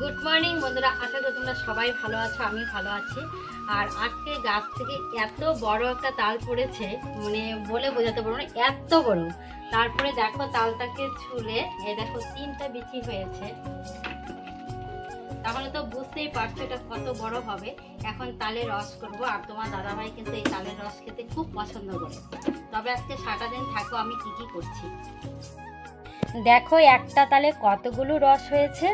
Good morning বন্ধুরা, আশা করি তোমরা সবাই ভালো আছো, আমি ভালো আছি। আর আজকে গাছ থেকে এত বড় একটা তাল পড়েছে মানে বলে বোঝাতে পারব না, এত বড়। তারপরে দেখো তালটাকে ছুলে, এই দেখো তিনটা বিচি হয়েছে। তাহলে তো বুঝতেই পারছ এটা কত বড় হবে। এখন তালের রস করব, আর তোমার দাদাভাই কিন্তু এই তালের রস খেতে খুব পছন্দ করে। তবে আজকে সারাটা দিন থাকো, আমি কি কি করছি। দেখো একটা তালে কতগুলো রস হয়েছে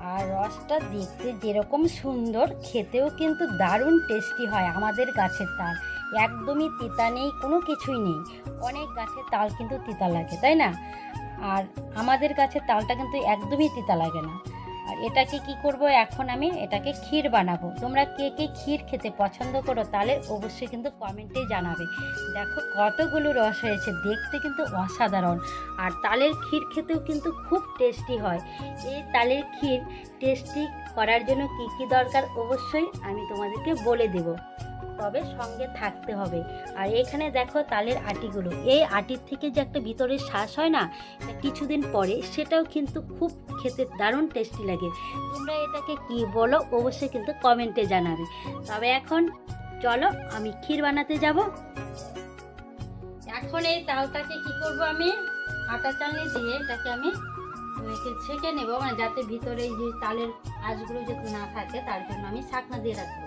আর রসটা দেখতে যেরকম সুন্দর, খেতেও কিন্তু দারুণ টেস্টি হয় আমাদের গাছের তাল। একদমই তিতা নেই, কোনো কিছুই নেই। অনেক গাছের তাল কিন্তু তিতা লাগে, তাই না? আর আমাদের গাছের তালটা কিন্তু একদমই তিতা লাগে না। আর এটাকে কি করব এখন আমি? এটাকে ক্ষীর বানাবো। তোমরা কে কে ক্ষীর খেতে পছন্দ করো তাহলে অবশ্যই কিন্তু কমেন্টে জানাবে। দেখো কতগুলো রস হয়েছে, দেখতে কিন্তু অসাধারণ। আর তালের ক্ষীর খেতেও কিন্তু খুব টেস্টি হয়। এই তালের ক্ষীর টেস্টি করার জন্য কি কি দরকার? অবশ্যই আমি তোমাদেরকে বলে দেব। তবে সঙ্গে থাকতে হবে। আর এখানে দেখো তালের আটিগুলো। এই আটির থেকে যে একটা ভিতরের শ্বাস হয় না কিছুদিন পরে সেটাও কিন্তু খুব খেতে দারুণ টেস্টি লাগে। তোমরা এটাকে কি বলো অবশ্যই কিন্তু কমেন্টে জানাবে। তবে এখন চলো আমি ক্ষীর বানাতে যাব। এখন এই তালটাকে কি করব আমি? আটা চালনি দিয়ে এটাকে আমি ছেঁকে নেব মানে যাতে ভিতরে যে তালের আঁশগুলো যাতে না থাকে, তার জন্য আমি শাকনা দিয়ে রাখব।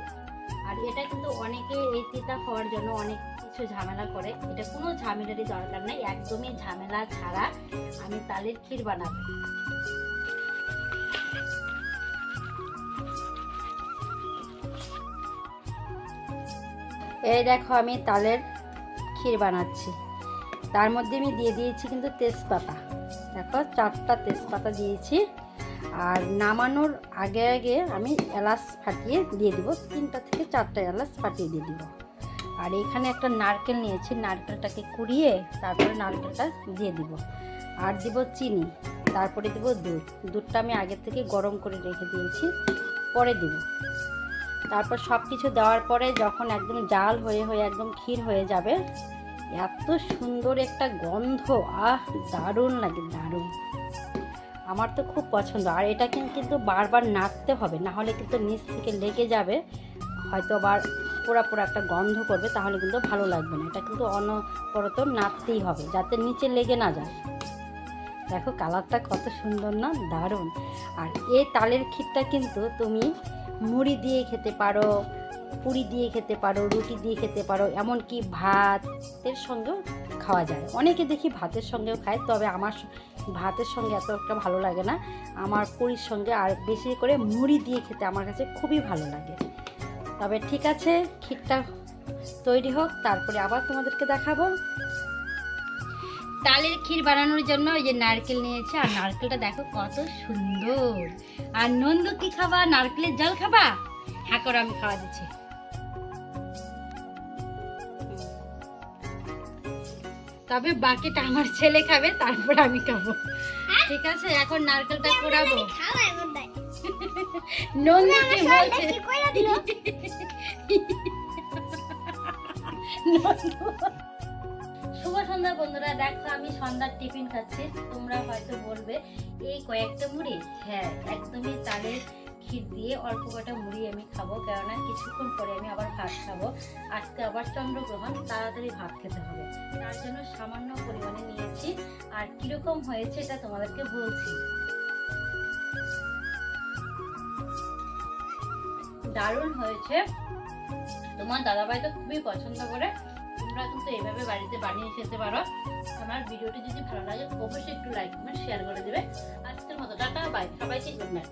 আর এটা কিন্তু অনেকে এই তিতা খাওয়ার জন্য অনেক কিছু ঝামেলা করে। এটা কোনো ঝামেলারই দরকার নেই, একদমই ঝামেলা ছাড়া আমি তালের ক্ষীর বানাবো। এই দেখো আমি তালের ক্ষীর বানাচ্ছি। তার মধ্যে আমি দিয়ে দিয়েছি কিন্তু তেজপাতা। দেখো চারটা তেজপাতা দিয়েছি। আর নামানোর আগে আগে আমি এলাচ ফাটিয়ে দিয়ে দিব, তিনটা থেকে চারটা এলাচ ফাটিয়ে দিয়ে দিব। আর এখানে একটা নারকেল নিয়েছি, নারকেলটাকে কুড়িয়ে তারপরে নারকেলটা দিয়ে দিব। আর দিব চিনি, তারপরে দিব দুধ। দুধটা আমি আগের থেকে গরম করে রেখে দিয়েছি, পরে দিব। তারপর সব কিছু দেওয়ার পরে যখন একদম জাল হয়ে হয়ে একদম ক্ষীর হয়ে যাবে, এত সুন্দর একটা গন্ধ, আহ, দারুণ লাগে, দারুণ। আমার তো খুব পছন্দ। আর এটা কিন্তু বারবার নাড়তে হবে, না হলে কিন্তু নিচ থেকে লেগে যাবে, হয়তো আবার পোড়া পোড়া একটা গন্ধ করবে, তাহলে কিন্তু ভালো লাগবে না। এটা কিন্তু অনবরত নাড়তেই হবে, যাতে নিচে লেগে না যায়। দেখো কালারটা কত সুন্দর না, দারুণ। আর এই তালের ক্ষীরটা কিন্তু তুমি মুড়ি দিয়ে খেতে পারো, পুরি দিয়ে খেতে পারো, রুটি দিয়ে খেতে পারো, এমনকি ভাতের সঙ্গেও খাওয়া যায়। অনেকে দেখি ভাতের সঙ্গেও খায়, তবে আমার ভাতের সঙ্গে এত একটা ভালো লাগে না। আমার পুরীর সঙ্গে আর বেশি করে মুড়ি দিয়ে খেতে আমার কাছে খুবই ভালো লাগে। তবে ঠিক আছে, ক্ষীরটা তৈরি হোক, তারপরে আবার তোমাদেরকে দেখাবো। তালের ক্ষীর বানানোর জন্য ওই যে নারকেল নিয়েছে, আর নারকেলটা দেখো কত সুন্দর। আর নন্দ কি খাবা? নারকেলের জল খাবা? হ্যাঁ করো, আমি খাওয়া দিচ্ছি। তবে বাকিটা আমার ছেলে খাবে তারপর আমি খাব। ঠিক আছে এখন নারকেলটা কোরাবো। নন্দ কি বলছে? শুভ সন্ধ্যা বন্ধুরা দেখো আমি সন্ধ্যার টিফিন খাচ্ছি। তোমরা হয়তো বলবে এই কয়েকটা মুড়ি? হ্যাঁ একদমই তালের ক্ষীর দিয়ে অল্প কটা মুড়ি আমি খাব, কেননা কিছুক্ষণ পরে আমি আবার ভাত খাব। আজকে আবার চন্দ্রগ্রহণ, তাড়াতাড়ি ভাত খেতে হবে। তার জন্য সামান্য পরিমাণে নিয়েছি। আর কীরকম হয়েছে এটা তোমাদেরকে বলছি। দারুণ হয়েছে। তোমার দাদাভাই তো খুবই পছন্দ করে। তোমরা কিন্তু এইভাবে বাড়িতে বানিয়ে খেতে পারো। আমার ভিডিওটি যদি ভালো লাগে, অবশ্যই একটু লাইক কমেন্ট শেয়ার করে দেবে। আজকের মতো টাটা বাই সবাইকে গুড নাইট